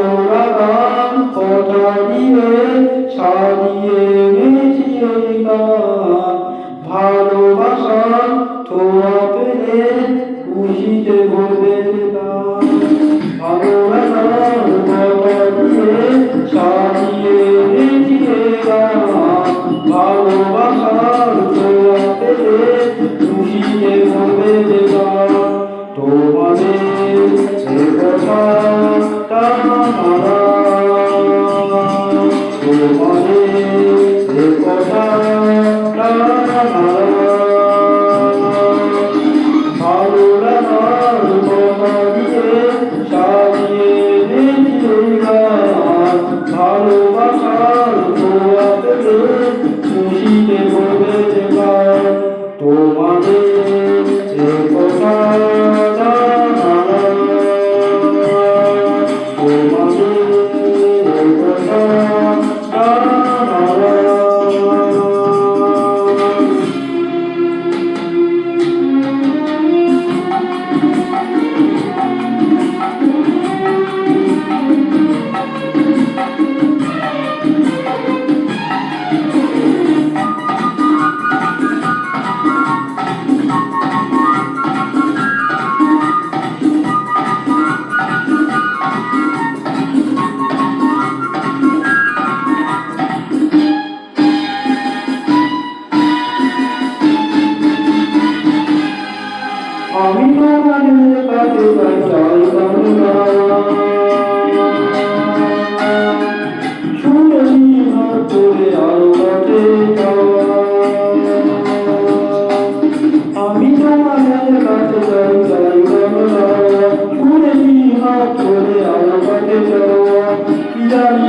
অবরাগান কথা দিয়ে সারিয়ে গেছিয়ে ভালোবাসা তোরা পেলে খুশিতে ভালোবাসা ভালোবাসা কথা বাবা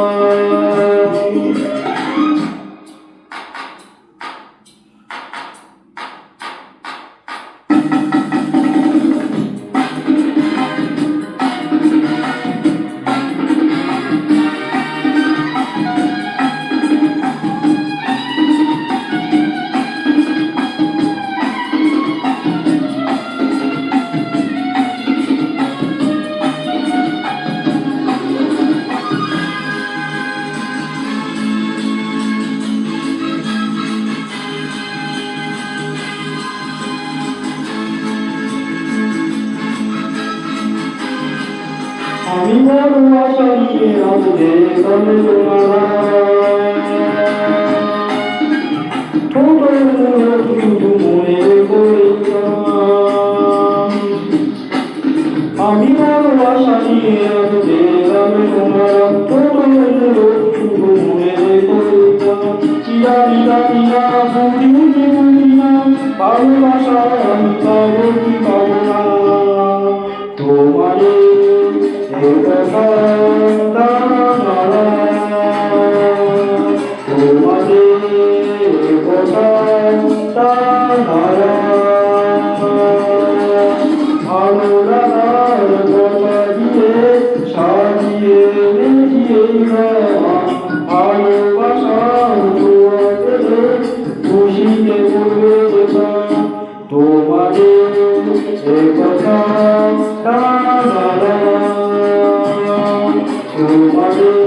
Música من الوطن أصدق الغرام تبرر دموع الغرام من الوطن أصدق الغرام تبرر دموع الغرام চিরারি কাটিয়া বুড়ি বুড়ি ভালোবাসা আমি পাবো কি পাবো Lord. Thank you.